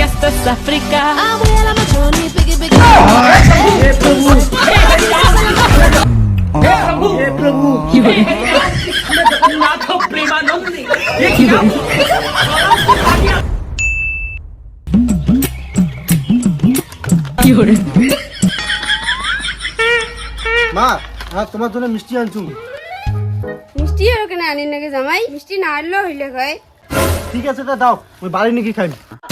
porque esto es África. Ah, voy a la machoni, piggy, piggy. মা আর তোমার জন্য মিষ্টি আনছুম মিষ্টি আর কেন আনি নাকি জামাই মিষ্টি না আনলেও হইলে কয় ঠিক আছে তা দাও ওই বাড়ি নাকি খাই হ্যাঁ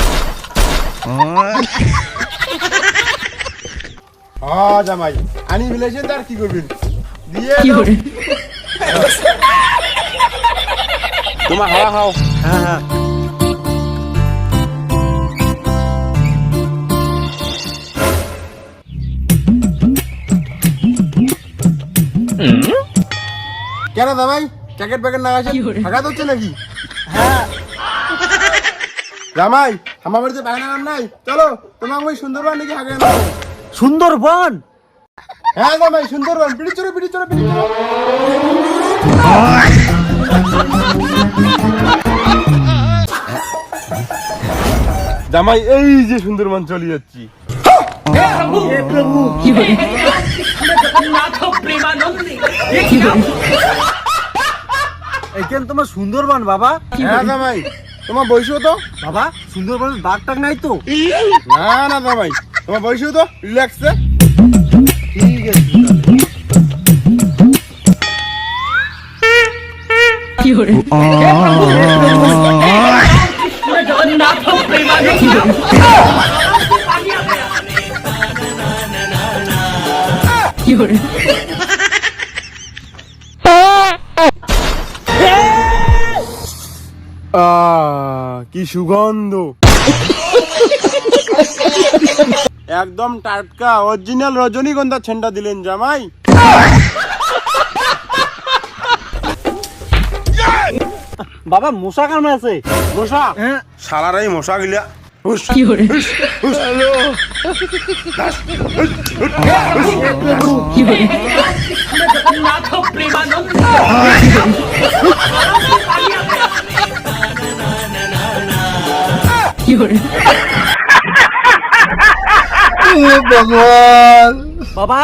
জামাই আনি ফেলেছেন তার কি করবেন? দিয়ে তোমার হাওয়া খাও। হ্যাঁ হ্যাঁ। কেন জামাই? প্যাকেট প্যাকেট না আছে ফাঁকা হচ্ছে নাকি? হ্যাঁ। জামাই আমার বাড়িতে বাগান নাম নাই। চলো তোমাকে ওই সুন্দরবন নাকি আগে সুন্দরবন? হ্যাঁ জামাই সুন্দরবন। পিড়ি চড়ো পিড়ি চড়ো পিড়ি জামাই এই যে সুন্দরবন চলে যাচ্ছি। এখানে তোমার সুন্দরবন বাবা। হ্যাঁ জামাই। তোমার বয়স তো? বাবা সুন্দরবনের বাঘ টাক নাই তো? না না জামাই তোমার বয়স তো? রিল্যাক্সে ঠিক আছে কি সুগন্ধ। একদম টাটকা অরিজিনাল রজনীগন্ধা ছেন্ডা দিলেন জামাই। বাবা মশা কামড়ে আছে। মশা। হ্যাঁ। সালারাই মশা গিলা। বাবা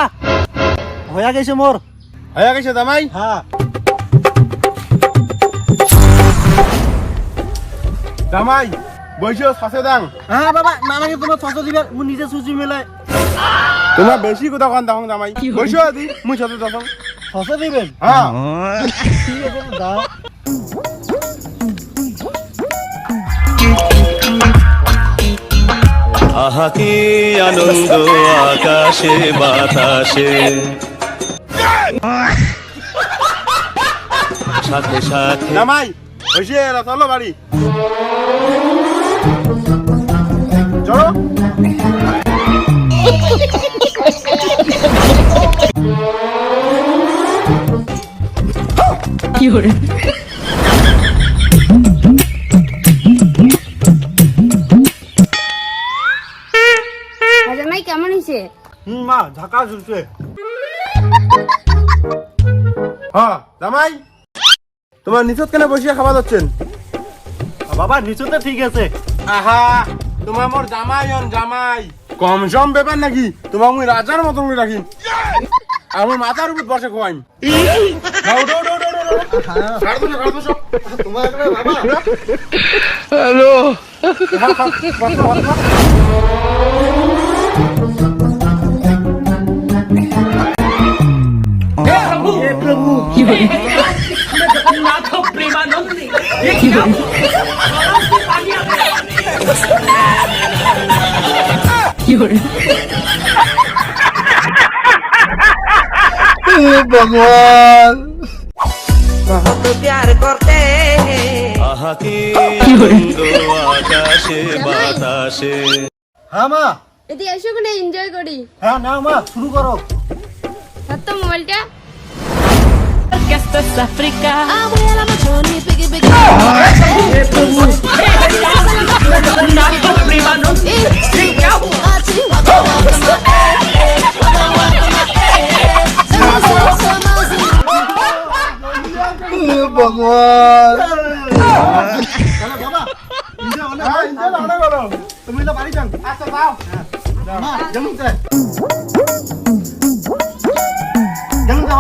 হয়ে গেছে মোর। হয়ে গেছে জামাই? হ্যাঁ। জামাই বৈশো শাসে দাং? হ্যাঁ বাবা নানাকে তোমার ছশো দিবে নিজে সুচি মেলে। তোমার বেশি কথা কান দেখো জামাই। বৈশো দি মুই সাথে দেখো ছশো দিবেন? হ্যাঁ। ঠিক আছে দাও আহা কি আনন্দ আকাশে বাতাসে। সাথে সাথে। জামাই হয়েছে এরা চলো বাড়ি। চলো। আর হুম মা ঝাঁকা হ্যাঁ জামাই? তোমার নিচত কেন বসিয়ে খাওয়া যাচ্ছেন? বাবা নিচুতে ঠিক আছে। আহা তোমার মোর জামাই হন জামাই। কম সম ব্যাপার নাকি? তোমার মুই রাজার মতন করে রাখি আমার মাথার উপর বসে খোয়াইম। খাও, খাও, খাও, বসো, বসো। আহা কি আনন্দ আকাশে বাতাসে। হ্যাঁ মা। এদিকে এসো এনজয় করি। হ্যাঁ না মা শুরু করো। que esto es África. Abuela machoni, piggy piggy. भगवान तुम्ही तर पाणी सांग असं पाव जमून काय जमून का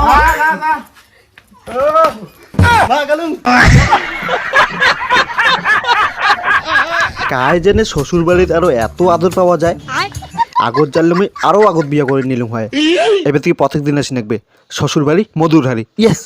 কায় জেনে শ্বশুর বাড়ির আরও এত আদর পাওয়া যায়? আগত জানলে আমি আরও আগত বিয়া করে নিলাম হয়। এবার থেকে প্রত্যেক দিন আসি নাকবে শ্বশুর বাড়ি মধুর হারি ইয়েস